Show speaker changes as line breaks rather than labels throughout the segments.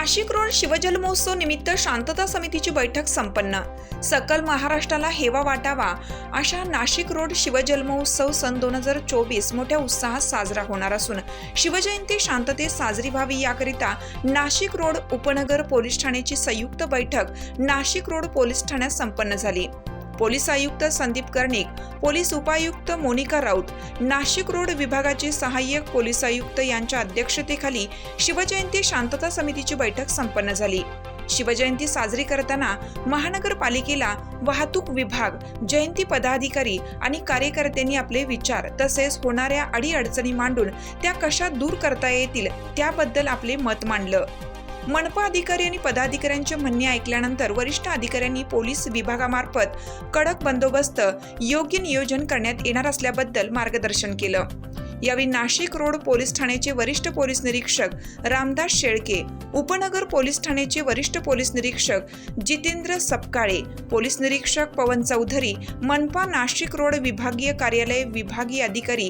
Nashik road शिवजल महोत्सव निमित्त शांतता समितीची बैठक संपन्न. सकल महाराष्ट्राला हेवा वाटावा अशा नाशिक रोड शिवजल महोत्सव सन दोन हजार चोवीस मोठ्या उत्साहात साजरा होणार असून शिवजयंती शांततेत साजरी व्हावी याकरिता नाशिक रोड उपनगर पोलीस ठाण्याची संयुक्त बैठक नाशिक रोड पोलीस ठाण्यात संपन्न झाली. पोलीस आयुक्त संदीप कर्णिक पोलीस उपायुक्त मोनिका राऊत नाशिक रोड विभागाचे सहाय्यक पोलीस आयुक्त यांच्या अध्यक्षतेखाली शिवजयंती शांतता समितीची बैठक संपन्न झाली. शिवजयंती साजरी करताना महानगरपालिकेला वाहतूक विभाग जयंती पदाधिकारी आणि कार्यकर्त्यांनी आपले विचार तसेच होणाऱ्या अडीअडचणी मांडून त्या कशा दूर करता येतील त्याबद्दल आपले मत मांडलं. मनपा अधिकारी आणि पदाधिकाऱ्यांचे म्हणणे ऐकल्यानंतर वरिष्ठ अधिकाऱ्यांनी पोलीस विभागामार्फत कडक बंदोबस्त योग्य नियोजन करण्यात येणार असल्याबद्दल मार्गदर्शन केलं. यावेळी नाशिक रोड पोलीस ठाण्याचे वरिष्ठ पोलीस निरीक्षक रामदास शेळके उपनगर पोलीस ठाण्याचे वरिष्ठ पोलीस निरीक्षक जितेंद्र सपकाळे पोलीस निरीक्षक पवन चौधरी मनपा नाशिक रोड विभागीय कार्यालय विभागीय अधिकारी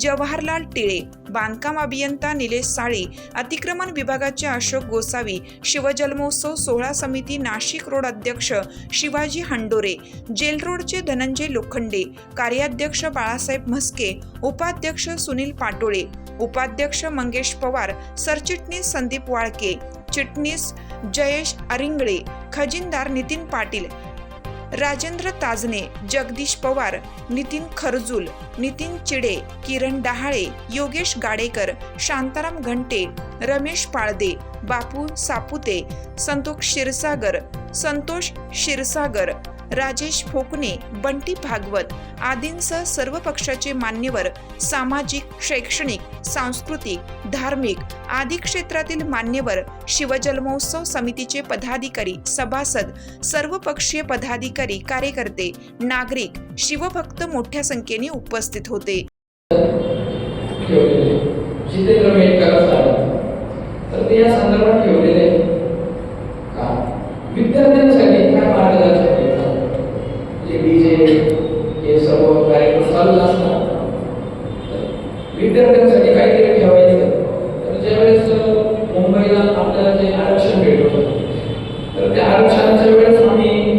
जवाहरलाल टिळे बांधकाम अभियंता निलेश साळे अतिक्रमण विभागाचे अशोक गोसावी शिवजन्मोत्सव सोहळा समिती नाशिक रोड अध्यक्ष शिवाजी हंडोरे जेल रोडचे धनंजय लोखंडे कार्याध्यक्ष बाळासाहेब म्हस्के उपाध्यक्ष सुनील पाटोळे उपाध्यक्ष मंगेश पवार सरचिटणीस संदीप वाळके चिटणीस जयेश अरिंगळे खजिनदार नितीन पाटील राजेंद्र ताजने जगदीश पवार नितीन खरजूल नितीन चिडे किरण डहाळे योगेश गाडेकर शांताराम घंटे रमेश पाळदे बापू सापुते संतोष क्षीरसागर संतोष क्षीरसागर राजेश फोकणे बंटी भागवत आदींसह सर्व पक्षाचे मान्यवर सामाजिक शैक्षणिक सांस्कृतिक धार्मिक आदी क्षेत्रातील मान्यवर शिवजन्मोत्सव समितीचे पदाधिकारी सभासद सर्वपक्षीय पदाधिकारी कार्यकर्ते नागरिक शिवभक्त मोठ्या संख्येने उपस्थित होते.
जितेंद्र मेटकर तर ते या संदर्भात ठेवलेले का? विद्यार्थ्यांसाठी जे डीजे हे सर्व कार्यक्रम चालू असतात तर विद्यार्थ्यांसाठी काहीतरी ठेवायचं तर ज्यावेळेस अ, मुंबईला आपल्याला जे आरक्षण भेटत तर त्या आरक्षणाच्या वेळेस आम्ही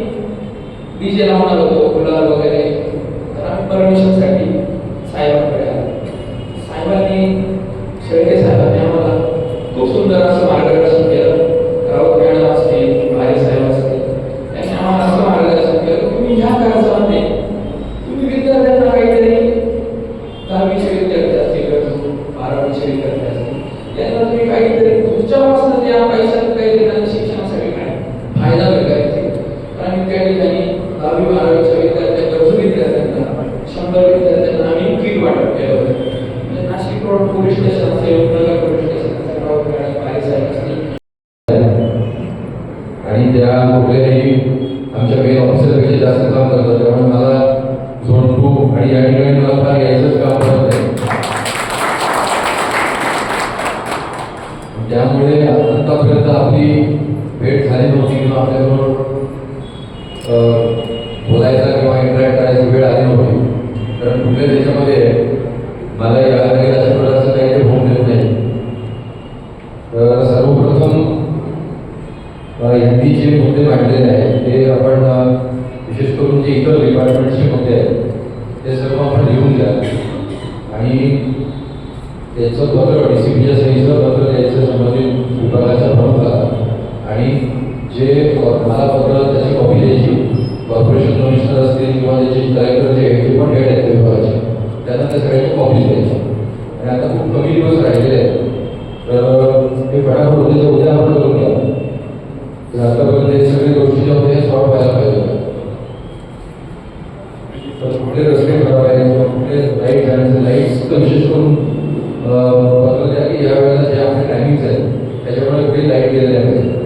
डीजे लावणार होतो गुलाल वगैरे तर आम्ही परमिशनसाठी साहेबांकडे आलो साहेबांनी शेळके साहेबांनी आम्हाला खूप सुंदर असं मार्गदर्शन केलं राऊत मॅडम असतील भाई साहेब असतील त्यांनी आम्हाला असं मार्गदर्शन केलं तुम्ही ह्या कर्जामध्ये तुम्ही विद्यार्थ्यांना काहीतरी दहावीचे विद्यार्थी असतील गरजू शेअर विद्यार्थी असतील यांना तुम्ही काहीतरी तुमच्यापासून त्या पैशात काही त्यांना शिक्षणासाठी काय फायदा भेटायचे. कारण त्या ठिकाणी दहावी बारावीच्या विद्यार्थ्या गरजू विद्यार्थ्यांना शंभर विद्यार्थ्यांना आम्ही किट वाटप केलं होतं. म्हणजे नाशिक रोड पोलीस स्टेशन असेल उपनगर पोलीस स्टेशन असेल राऊत मॅडम साहेब असतील
आणि त्या कुठल्याही आमच्या काही ऑफिसरपेक्षा जास्त काम करतात त्यामुळे मला झोन टू आणि या ठिकाणी मला आपली भेट झाली नव्हती किंवा आपल्याबरोबर बोलायचा किंवा इंटरॅक्ट करायची वेळ आली नव्हती. कारण कुठल्या देशामध्ये मला या लागेल अशा प्रकारचं काही होऊन देत नाही. तर सर्वप्रथम अ, हिंदीचे मुद्दे मांडलेले आहेत ते आपण विशेष करून जे इतर डिपार्टमेंटचे मुद्दे आहेत ते सर्व आपण लिहून द्या आणि त्याचं पत्र डी सी पीच्या सहीचं पत्र द्यायचं संबंधित विभागाच्या जे मला पत्र त्याची कॉपी द्यायची. कॉर्पोरेशन कमिशनर असतील किंवा त्याचे कलेक्टर जे आहेत ते पण हेड आहेत त्या विभागाचे. त्यांना त्या सगळ्यांची कॉपी द्यायची. आणि आता खूप कमी दिवस राहिलेले आहेत. तर हे फटाफट उद्या उद्या आपण करून घ्या. तर आतापर्यंत हे सगळी गोष्टी ज्या होत्या सॉल्व व्हायला पाहिजे. तर कुठले रस्ते खराब आहेत किंवा कुठले लाइट जाण्याचे लाईट्स तर विशेष करून अं, पत्र द्या की या वेळेला जे आपले टायमिंग्स आहेत त्याच्यामुळे कुठे लाइट गेलेले आहेत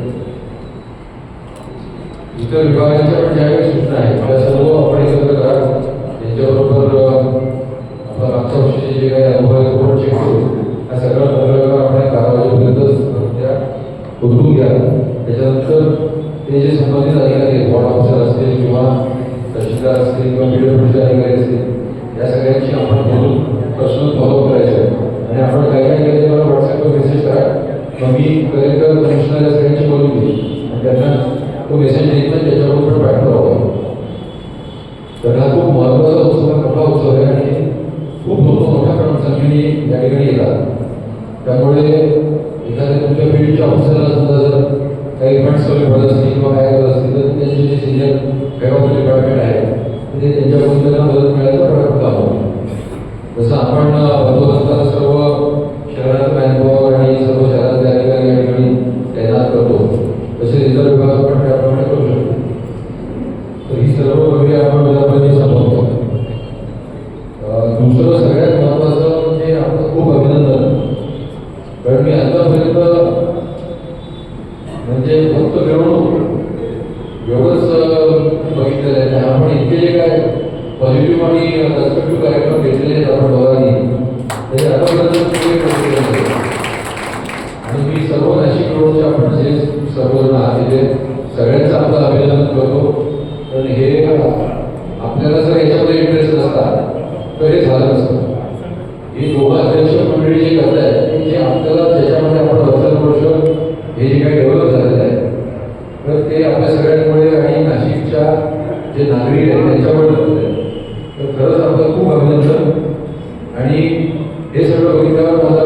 इतर विभागांच्या पण ज्या सूचना आहेत त्या सर्व आपण एकत्र करा. त्यांच्याबरोबर अं, मागच्या जे काही अनुभव चेक करू. हा सगळा अनुभव आपण बारा त्या घ्या. त्याच्यानंतर ते जे संबंधित अधिकारी वॉर्ड ऑफिसर असतील किंवा तहसीलदार असतील किंवा अधिकारी असतील या सगळ्यांशी आपण बोलून प्रश्न फॉलो करायचे आणि आपण काय काय केलं ते मला व्हॉट्सअपवर मेसेज करा मग मी कलेक्टर कमिशनर या सगळ्यांशी बोलून घेईन आणि त्यांना तो मेसेज देईन पण त्याच्याबरोबर पण पाठवावा तर हा खूप महत्त्वाचा उत्सव आहे मोठा उत्सव आहे आणि खूप लोक मोठ्या प्रमाणात संख्येने या ठिकाणी येतात त्यामुळे एखाद्या तुमच्या फील्डच्या ऑफिसरला समजा जर काही फंड्स कमी पडत असतील किंवा काय करत असतील तर त्यांचे जे सिनियर हेड ऑफ डिपार्टमेंट आहे तर ते त्यांच्याकडून त्यांना मदत मिळायचा प्रयत्न काम होतो जसं आपण अ, बंदोबस्ताला सर्व शहराचं मॅनपॉवर आणि सर्व शहरातले अधिकारी या ठिकाणी तैनात करतो तसे इतर विभागात पण त्याप्रमाणे करू शकतो. तर ही सर्व प्रक्रिया आपण उद्यापर्यंत संपवतो दुसरं सगळ्यात महत्त्वाचं म्हणजे आपलं खूप अभिनंदन. कारण मी आतापर्यंत म्हणजे फक्त मिरवणूक एवढंच बघितलेलं आहे. आपण इतके जे काय पॉझिटिव्ह आणि कन्स्ट्रक्टिव्ह कार्यक्रम घेतलेले आहेत आपण दोघांनी ते आतापर्यंत आणि मी सर्व नाशिक रोडच्या आपण जे संपूर्ण आहात. तिथे सगळ्यांचं आपलं अभिनंदन करतो. पण हे आपल्याला जर याच्यामध्ये इंटरेस्ट नसता तर हे झालं नसतं. ही दोघं अध्यक्ष मंडळी जे करत आहे जे आपल्याला त्याच्यामध्ये आपण वर्षानुवर्ष हे जे काही डेव्हलप झालेलं आहे तर ते आपल्या सगळ्यांमुळे आणि नाशिकच्या जे नागरिक आहेत त्यांच्यामुळे झालेलं आहे. तर खरंच आपलं खूप अभिनंदन. आणि हे सगळं बघितल्यावर मला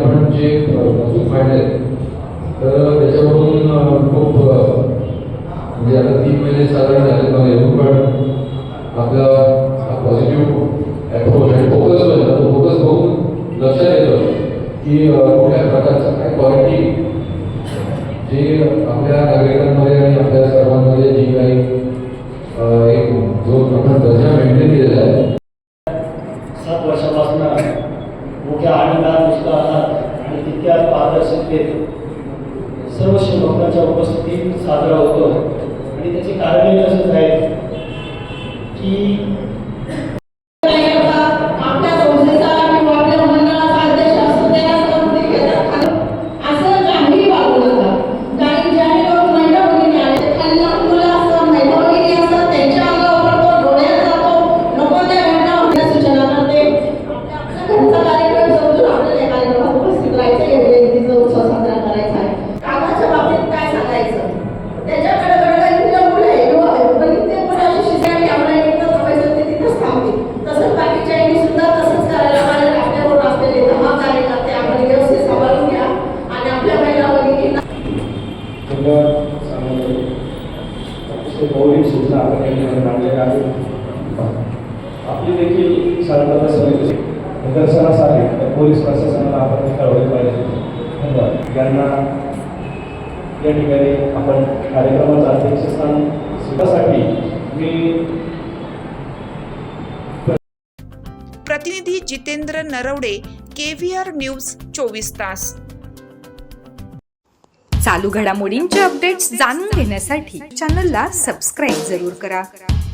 आपण जे अचूक पाहिले तर त्याच्यावरून खूप म्हणजे आता तीन महिने साधारण झाले मला येऊन पण आपला हा पॉझिटिव्ह अप्रोच आणि फोकस जो आहे तो फोकस बघून लक्षात येतं की कुठल्या प्रकारचं काय क्वालिटी जे आपल्या नागरिकांमध्ये आणि आपल्या सर्वांमध्ये जी काही एक जो आपण दर्जा मेंटेन केलेला आहे
सात वर्षापासून मोठ्या आनंदात उत्साहात आणि तितक्या पारदर्शकतेत सर्व लोकांच्या उपस्थितीत साजरा होतो. आणि त्याचे कारण असंच आहे की शांतता समिती निदर्शनास आली तर पोलीस प्रशासनाला आपण कळवले पाहिजे. धन्यवाद. यांना या ठिकाणी आपण कार्यक्रमाचं अध्यक्षस्थान स्वीकारसाठी मी
प्रतिनिधी Jitendra Narwade K V R news चोवीस तास.
चालू घडामोडींचे अपडेट्स जाणून घेण्यासाठी चॅनलला सबस्क्राईब जरूर करा.